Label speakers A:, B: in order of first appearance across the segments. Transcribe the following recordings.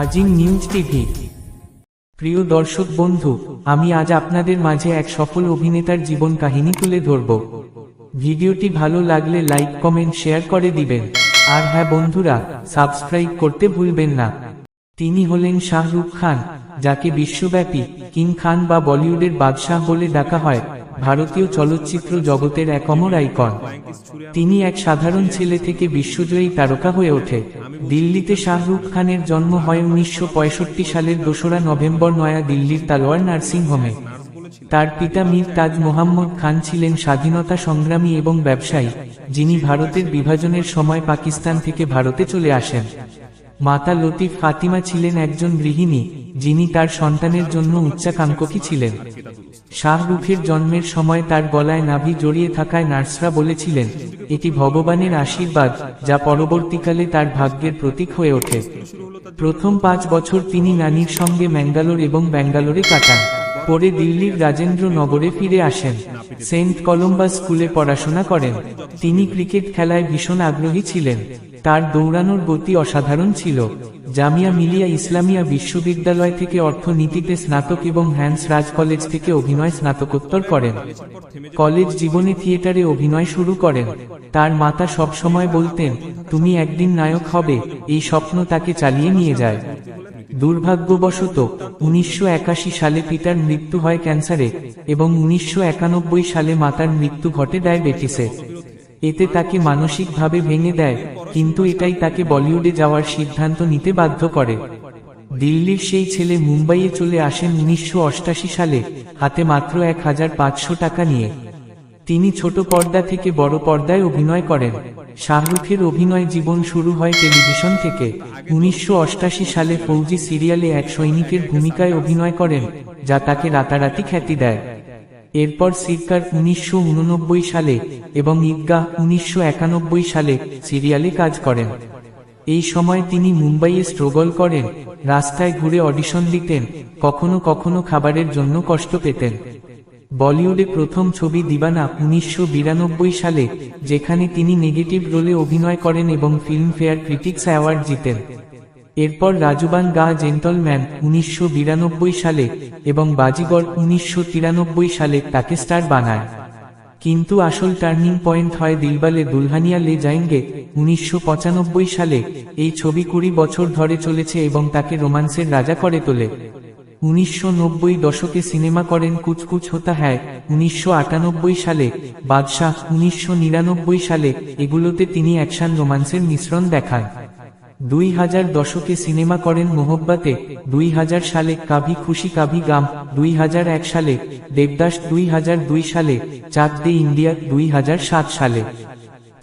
A: আজিম news TV. প্রিয় দর্শক বন্ধু, আমি আজ আপনাদের মাঝে এক সফল অভিনেতার জীবন কাহিনী তুলে ধরব। ভিডিওটি ভালো লাগলে লাইক, কমেন্ট, শেয়ার করে দিবেন। আর হ্যাঁ বন্ধুরা, সাবস্ক্রাইব করতে ভুলবেন না। তিনি হলেন শাহরুখ খান, যাকে বিশ্বব্যাপী কিং খান বা বলিউডের বাদশাহ বলে ডাকা হয়, ভারতীয় চলচ্চিত্র জগতের এক অমর আইকন। তিনি এক সাধারণ ছেলে থেকে বিশ্বজয়ী তারকা হয়ে ওঠে। দিল্লিতে শাহরুখ খানের জন্ম হয় উনিশশো পঁয়ষট্টি সালের দোসরা নভেম্বর নয়া দিল্লির তালোয়ার নার্সিং হোমে তার পিতা মীর তাজ মোহাম্মদ খান ছিলেন স্বাধীনতা সংগ্রামী এবং ব্যবসায়ী, যিনি ভারতের বিভাজনের সময় পাকিস্তান থেকে ভারতে চলে আসেন। মাতা লতিফ ফাতিমা ছিলেন একজন গৃহিণী, যিনি তার সন্তানের জন্য উচ্চাকাঙ্ক্ষী ছিলেন। শাহরুখের জন্মের সময় তার গলায় নাভি জড়িয়ে থাকায় নার্সরা বলেছিলেন, এটি ভগবানের আশীর্বাদ, যা পরবর্তীকালে তার ভাগ্যের প্রতীক হয়ে ওঠে। প্রথম পাঁচ বছর তিনি নানির সঙ্গে ম্যাঙ্গালোর এবং ব্যাঙ্গালোরে কাটান। পরে দিল্লির রাজেন্দ্র নগরে ফিরে আসেন। সেন্ট কলম্বাস স্কুলে পড়াশোনা করেন। তিনি ক্রিকেট খেলায় ভীষণ আগ্রহী ছিলেন। তার দৌড়ানোর গতি অসাধারণ ছিল। জামিয়া মিলিয়া ইসলামিয়া বিশ্ববিদ্যালয় থেকে অর্থনীতিতে স্নাতক এবং হ্যান্স রাজ কলেজ থেকে অভিনয় স্নাতকোত্তর করেন। কলেজ জীবনে থিয়েটারে অভিনয় শুরু করেন। তার মাতা সবসময় বলতেন, তুমি একদিন নায়ক হবে, এই স্বপ্ন তাকে চালিয়ে নিয়ে যায়। দুর্ভাগ্যবশত, উনিশশো সালে পিতার মৃত্যু হয় ক্যান্সারে এবং উনিশশো সালে মাতার মৃত্যু ঘটে ডায়াবেটিসে। এতে তাকে মানসিকভাবে ভেঙে দেয়, কিন্তু এটাই তাকে বলিউডে যাওয়ার সিদ্ধান্ত নিতে বাধ্য করে। দিল্লির সেই ছেলে মুম্বাইয়ে চলে আসেন উনিশশো সালে, হাতে মাত্র এক হাজার পাঁচশো টাকা নিয়ে। তিনি ছোট পর্দা থেকে বড় পর্দায় অভিনয় করেন। শাহরুখের অভিনয় জীবন শুরু হয় টেলিভিশন থেকে। উনিশশো সালে ফৌজি সিরিয়ালে এক সৈনিকের ভূমিকায় অভিনয় করেন, যা তাকে রাতারাতি খ্যাতি দেয়। এরপর সিরকার উনিশশো উননব্বই সালে এবং ঈদগাহ উনিশশো সালে সিরিয়ালে কাজ করেন। এই সময় তিনি মুম্বাইয়ে স্ট্রগল করেন, রাস্তায় ঘুরে অডিশন দিতেন, কখনো কখনো খাবারের জন্য কষ্ট পেতেন। বলিউডে প্রথম ছবি দিবানা উনিশশো বিরানব্বই সালে, যেখানে তিনি নেগেটিভ রোলে অভিনয় করেন এবং ফিল্মফেয়ার ক্রিটিক্স অ্যাওয়ার্ড জিতেন। এরপর রাজুবান গা জেন্টলম্যান উনিশশো বিরানব্বই সালে এবং বাজিগর উনিশশো সালে তাকে স্টার বানায়। কিন্তু আসল টার্নিং পয়েন্ট হয় দিলবালে দুলহানিয়া লে যায়েঙ্গে উনিশশো সালে। এই ছবি কুড়ি বছর ধরে চলেছে এবং তাকে রোমান্সের রাজা করে তোলে। উনিশশো নব্বই দশকে সিনেমা করেন কুচকুচ হতা হ্যায়। উনিশশো আটানব্বই সালে বাদশাহ, উনিশশো নিরানব্বই সালে এগুলোতে তিনি অ্যাকশন রোমান্সের মিশ্রণ দেখান। দুই হাজার দশকে সিনেমা করেন মোহব্বাতে, দুই হাজার সালে কাভি খুশি কাভি গাম, দুই হাজার এক সালে দেবদাস, দুই হাজার দুই সালে চাক দে ইন্ডিয়া, দুই হাজার সাত সালে।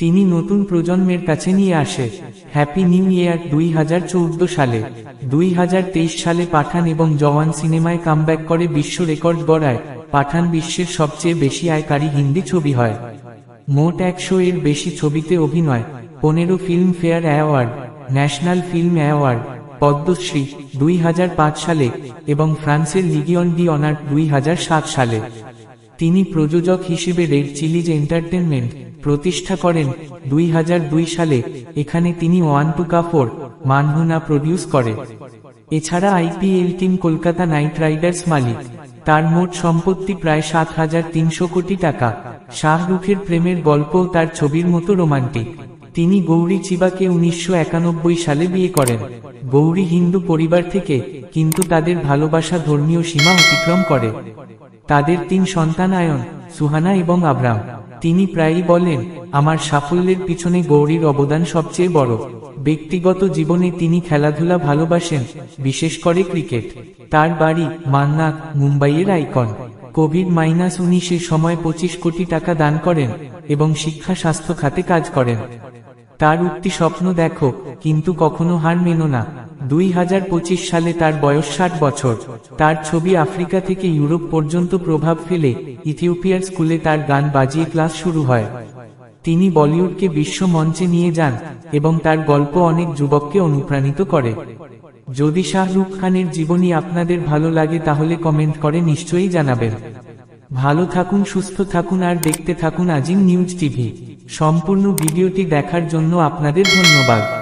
A: তিনি নতুন প্রজন্মের কাছে নিয়ে আসে। হ্যাপি নিউ ইয়ার দুই হাজার চৌদ্দ সালে। দুই হাজার তেইশ সালে পাঠান এবং জওয়ান সিনেমায় কামব্যাক করে বিশ্ব রেকর্ড গড়ায়। পাঠান বিশ্বের সবচেয়ে বেশি আয়কারী হিন্দি ছবি হয়। মোট একশো এর বেশি ছবিতে অভিনয়। পনেরো Filmfare award, national film award, Padma Shri দুই হাজার পাঁচ সালে এবং ফ্রান্সের লিগিয়ন ডি অনার দুই সালে। তিনি প্রযোজক হিসেবে রেড চিলিজ এন্টারটেনমেন্ট প্রতিষ্ঠা করেন। দুই হাজার দুই সালে এখানে তিনি ওয়ান টু কাফোর, মানহুনা প্রডিউস করে। এছাড়া IPL team Kolkata Knight Riders মালিক। তার মোট সম্পত্তি প্রায় সাত হাজার তিনশো কোটি টাকা। শাহরুখের প্রেমের গল্পও তার ছবির মতো রোমান্টিক। তিনি গৌরী চিবাকে উনিশশো একানব্বই সালে বিয়ে করেন। গৌরী হিন্দু পরিবার থেকে কিন্তু তাদের ভালোবাসা ধর্মীয় সীমা অতিক্রম করে। তাদের তিন সন্তান আয়ন, সুহানা এবং আব্রাম। তিনি প্রায়ই বলেন, আমার সাফল্যের পিছনে গৌরীর অবদান সবচেয়ে বড়। ব্যক্তিগত জীবনে তিনি খেলাধুলা ভালোবাসেন, বিশেষ করে ক্রিকেট। তার বাড়ি মান্নাত মুম্বাইয়ের আইকন। কোভিড মাইনাস উনিশের সময় পঁচিশ কোটি টাকা দান করেন এবং শিক্ষা, স্বাস্থ্য খাতে কাজ করেন। তার উক্তি স্বপ্ন দেখো, কিন্তু কখনো হার মেনো না। দুই হাজার পঁচিশ সালে তার বয়স ষাট বছর। তার ছবি আফ্রিকা থেকে ইউরোপ পর্যন্ত প্রভাব ফেলে ইথিওপিয়ার স্কুলে তার গান বাজিয়ে ক্লাস শুরু হয়। তিনি বলিউডকে বিশ্ব মঞ্চে নিয়ে যান এবং তার গল্প অনেক যুবককে অনুপ্রাণিত করে। যদি শাহরুখ খানের জীবনী আপনাদের ভালো লাগে তাহলে কমেন্ট করে নিশ্চয়ই জানাবেন। ভালো থাকুন, সুস্থ থাকুন আর দেখতে থাকুন আজিম নিউজ টিভি। সম্পূর্ণ ভিডিওটি দেখার জন্য আপনাদের ধন্যবাদ।